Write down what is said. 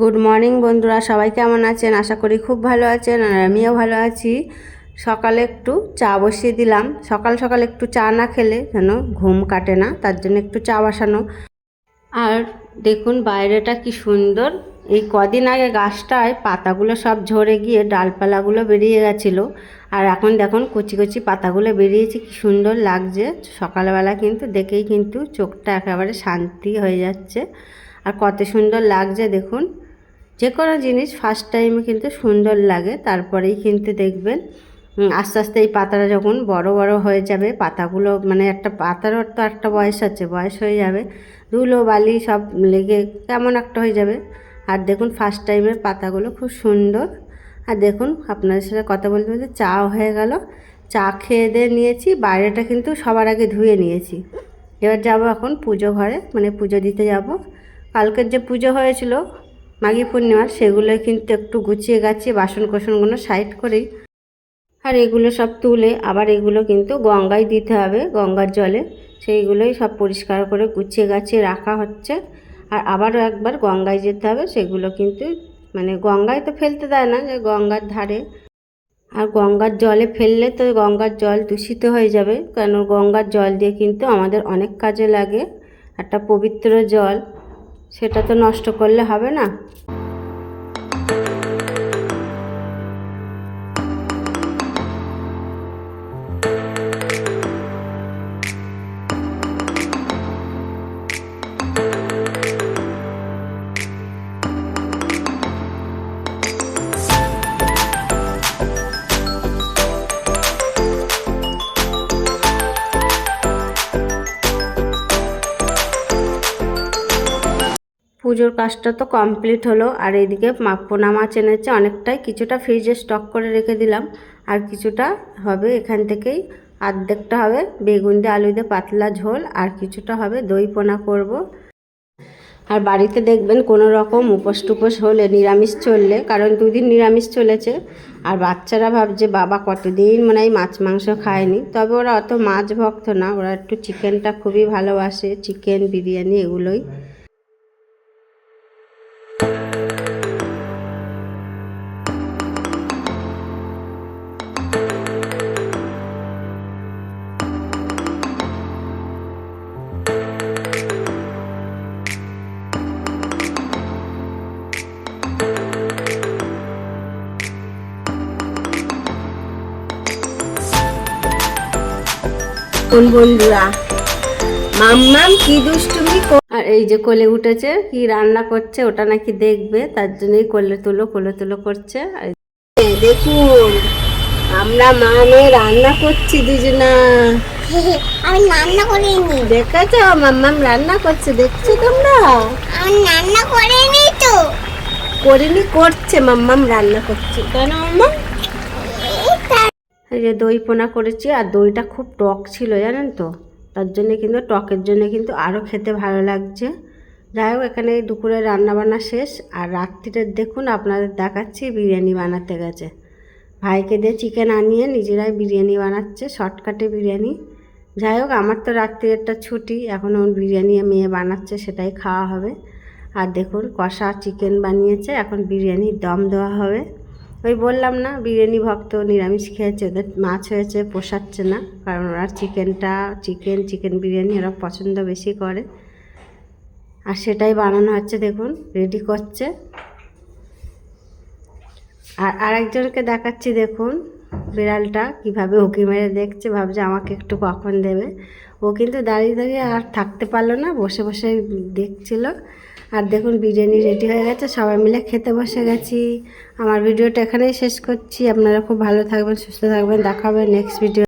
Good morning বন্ধুরা। সবাই কেমন আছেন? আশা করি খুব ভালো আছেন আর আমিও ভালো আছি। সকালে একটু চা বসিয়ে দিলাম। সকাল সকাল একটু চা না খেলে যেন ঘুম কাটে না, তার জন্য একটু চা বসানো। আর দেখুন, বাইরেটা কি সুন্দর। এই কদিন আগে গাছটায় পাতাগুলো সব ঝরে গিয়ে ডালপালাগুলো বেরিয়ে গেছিল। আর এখন দেখুন, কচি কচি পাতাগুলো বেরিয়েছে। কি সুন্দর লাগছে। সকালবেলা কিন্তু দেখেই কিন্তু চোখটা একেবারে শান্তি হয়ে যাচ্ছে। আর কত সুন্দর লাগছে, দেখুন। যে কোনো জিনিস ফার্স্ট টাইমে কিন্তু সুন্দর লাগে, তারপরেই কিন্তু দেখবেন আস্তে আস্তে এই পাতাটা যখন বড় বড় হয়ে যাবে, পাতাগুলো মানে একটা পাতারও তো একটা বয়স আছে, বয়স হয়ে যাবে, ধুলো, বালি সব লেগে কেমন একটা হয়ে যাবে। আর দেখুন ফার্স্ট টাইমের পাতাগুলো খুব সুন্দর। আর দেখুন আপনাদের সাথে কথা বলতে বলতে চাও হয়ে গেল। চা খেয়ে দিয়ে নিয়েছি, বাইরেটা কিন্তু সবার আগে ধুয়ে নিয়েছি। এবার যাব এখন পুজো ঘরে মানে পুজো দিতে যাব। কালকের যে পুজো হয়েছিল মাঘী পূর্ণিমার সেগুলো কিন্তু একটু গুছিয়ে গাছিয়ে বাসন কোসনগুলো সাইড করেই আর এগুলো সব তুলে আবার এগুলো কিন্তু গঙ্গায় দিতে হবে, গঙ্গার জলে। সেইগুলোই সব পরিষ্কার করে গুছিয়ে গাছিয়ে রাখা হচ্ছে। আর আবারও একবার গঙ্গায় যেতে হবে, সেগুলো কিন্তু মানে গঙ্গায় তো ফেলতে দেয় না যে গঙ্গার ধারে। আর গঙ্গার জলে ফেললে তো গঙ্গার জল দূষিত হয়ে যাবে। কেন গঙ্গার জল দিয়ে কিন্তু আমাদের অনেক কাজে লাগে। একটা পবিত্র জল সেটা তো নষ্ট করলে হবে না। পুজোর কাজটা তো কমপ্লিট হলো, আর এইদিকে পোনা মাছ এনেছে অনেকটাই। কিছুটা ফ্রিজে স্টক করে রেখে দিলাম, আর কিছুটা হবে এখান থেকেই অর্ধেকটা হবে। বেগুন দিয়ে আলু দিয়ে পাতলা ঝোল, আর কিছুটা হবে দই পোনা করব। আর বাড়িতে দেখবেন কোনো রকম উপোস টুপোস হলে নিরামিষ চললে, কারণ দুদিন নিরামিষ চলেছে। আর বাচ্চারা ভাবছে, বাবা, কতদিন মনে হয় মাছ, মাংস খায়নি? তবে ওরা অত মাছ ভক্ত না, ওরা একটু চিকেনটা খুবই ভালোবাসে চিকেন বিরিয়ানি এগুলোই। কোন বন্ধুরা মাম্মাম কি দুষ্টুমি আর এই যে কোলে উঠেছে কি রান্না করছে ওটা নাকি দেখবে তার জন্যই কোলে তুলো কোলে তুলো করছে। আর দেখুন আমরা মা মেয়ে রান্না করছি দুজনা। আমি রান্না করিনি। দেখেছ মাম্মাম রান্না করছে দেখছ তোমরা? আমি রান্না করিনি তো। করিনি করছে মাম্মাম রান্না করছে। কেন মাম্মাম এই যে দই পোনা করেছি আর দইটা খুব টক ছিল, জানেন তো? তার জন্য কিন্তু, টকের জন্য কিন্তু আরও খেতে ভালো লাগছে। যাই হোক, এখানে দুপুরে রান্নাবান্না শেষ। আর রাত্রিতে দেখুন, আপনাদের দেখাচ্ছি বিরিয়ানি বানাতে গেছে। ভাইকে দিয়ে চিকেন আনিয়ে নিজেরাই বিরিয়ানি বানাচ্ছে, শর্টকাটে বিরিয়ানি। যাই হোক, আমার তো রাত্রি একটা ছুটি, এখন ওর বিরিয়ানি মেয়ে বানাচ্ছে, সেটাই খাওয়া হবে। আর দেখুন, কষা চিকেন বানিয়েছে, এখন বিরিয়ানি দম দেওয়া হবে। ওই বললাম না, বিরিয়ানি ভক্ত নিরামিষ খেয়েছে, ওদের মাছ হয়েছে, পোষাচ্ছে না, কারণ ওরা চিকেনটা, চিকেন চিকেন বিরিয়ানি ওরা পছন্দ বেশি করে। আর সেটাই বানানো হচ্ছে, দেখুন রেডি করছে। আর আরেকজনকে দেখাচ্ছি, দেখুন, বিড়ালটা কীভাবে উঁকি মেরে দেখছে, ভাবছে আমাকে একটু কখন দেবে। ও কিন্তু দাঁড়িয়ে দাঁড়িয়ে আর থাকতে পারল না, বসে বসে দেখছিল। আর দেখুন বিরিয়ানি রেডি হয়ে গেছে, সবাই মিলে খেতে বসে গেছি। আমার ভিডিওটা এখানেই শেষ করছি। আপনারা খুব ভালো থাকবেন, সুস্থ থাকবেন। দেখাবেন নেক্সট ভিডিও